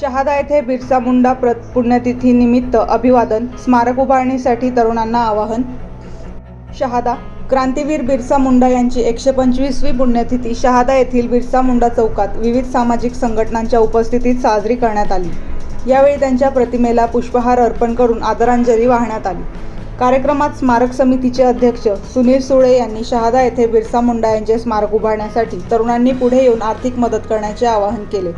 शहादा येथे बिरसा मुंडा प्र पुण्यतिथी निमित्त अभिवादन स्मारक उभारणीसाठी तरुणांना आवाहन. शहादा क्रांतीवीर बिरसा मुंडा यांची एकशे पंचवीसवी पुण्यतिथी शहादा येथील बिरसा मुंडा चौकात विविध सामाजिक संघटनांच्या उपस्थितीत साजरी करण्यात आली. यावेळी त्यांच्या प्रतिमेला पुष्पहार अर्पण करून आदरांजली वाहण्यात आली. कार्यक्रमात स्मारक समितीचे अध्यक्ष सुनील सुळे यांनी शहादा येथे बिरसा मुंडा यांचे स्मारक उभारण्यासाठी तरुणांनी पुढे येऊन आर्थिक मदत करण्याचे आवाहन केले.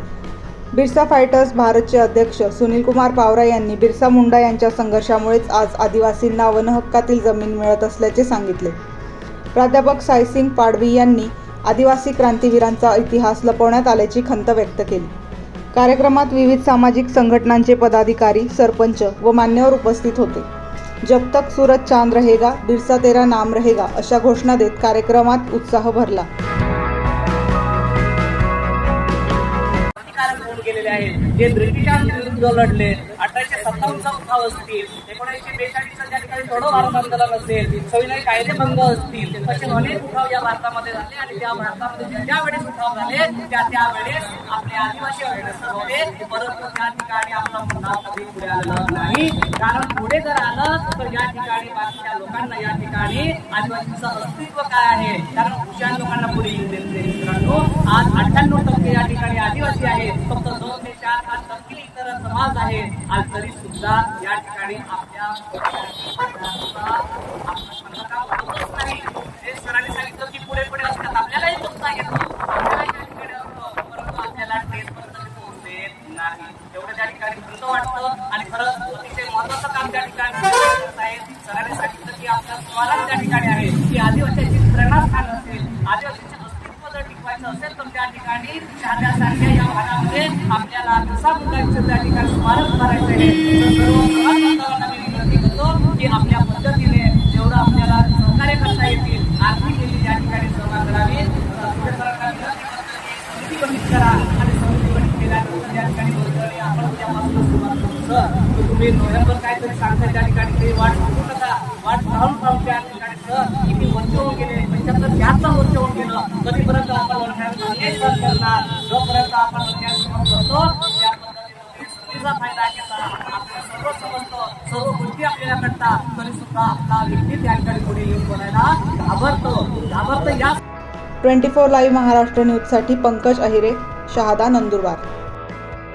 बिरसा फायटर्स भारतचे अध्यक्ष सुनील कुमार पावरा यांनी बिरसा मुंडा यांच्या संघर्षामुळेच आज आदिवासींना वनहक्कातील जमीन मिळत असल्याचे सांगितले. प्राध्यापक सायसिंग पाडवी यांनी आदिवासी क्रांतीवीरांचा इतिहास लपवण्यात आल्याची खंत व्यक्त केली. कार्यक्रमात विविध सामाजिक संघटनांचे पदाधिकारी सरपंच व मान्यवर उपस्थित होते. जब तक सूरज चांद रहेगा बिरसा तेरा नाम रहेगा अशा घोषणा देत कार्यक्रमात उत्साह भरला. क्रांतिकारक होऊन गेलेले आहेत. जे ब्रिटिशांविरुद्ध लढले अठराशे सत्तावन्नचा उठाव असतील एकोणीसशे बेचाळीसचा त्या ठिकाणी थोडं भारत आंदोलन असेल संविधानिक कायदेभंग असतील असे अनेक उठाव या भारतामध्ये झाले आणि त्या भारतामध्ये ज्या वेळेस उठाव झाले त्या त्यावेळेस आपले आदिवासी होते परंतु त्या ठिकाणी आपला नाव कधी पुढे आलेलं नाही. कारण पुढे जर आलं तर या ठिकाणी बाकीच्या लोकांना या ठिकाणी आदिवासींचं अस्तित्व काय आहे? कारण हुशार लोकांना पुढे येऊ देत मित्रांनो. आज अठ्ठ्याण्णव टक्के आदिवासी आहेत. फक्त दोन ते चार पाच इतर समाज आहे. आज तरी सुद्धा या ठिकाणी आपल्या नाही हे सरांनी सांगितलं की पुढे पुढे असतात आपल्यालाही बघता परंतु आपल्याला ट्रेनपर्यंत नाही एवढं त्या ठिकाणी खंत वाटतं आणि खरंच अतिशय महत्वाचं काम त्या ठिकाणी आहे सरांनी सांगितलं की आपल्या त्या ठिकाणी आहे की आदिवासीची प्रेरणास्थान असेल आदिवासीचे अस्तित्व जर टिकवायचं असेल तर त्या ठिकाणी शहाद्यासारख्या भागामध्ये आपल्याला जसा मुलांचं त्या ठिकाणी स्मारक करायचं आहे. विनंती करतो की आपल्या पद्धतीने जेवढं आपल्याला सहकार्य करता येतील आर्थिक निधी त्या ठिकाणी जमा करावी. समिती गठीत करा आणि समिती गठीत केल्यानंतर त्या ठिकाणी बोलतोय आपण उद्यापासून सुरुवात करू सर. तुम्ही नोव्हेंबर काहीतरी सांगता त्या ठिकाणी. वाट सांगू नका. वाट पाहून पाहून त्या ठिकाणी सर किती वर्ष होऊन गेले पंच्याहत्तर शहात्तर वर्ष कधीपर्यंत आपण वर्षांना करणार. जोपर्यंत आपण वर्षांना करतो. त्या पद्धतीने फायदा घेता. आपल्या सर्व समजतो सर्व गोष्टी आपल्याला कळतात. तरी सुद्धा आपला व्यक्ती त्या पुढे येऊन बोलायला घाबरतो. घाबरतो या ट्वेंटी फोर लाईव्ह महाराष्ट्र न्यूजसाठी पंकज अहिरे शहादा नंदुरबार.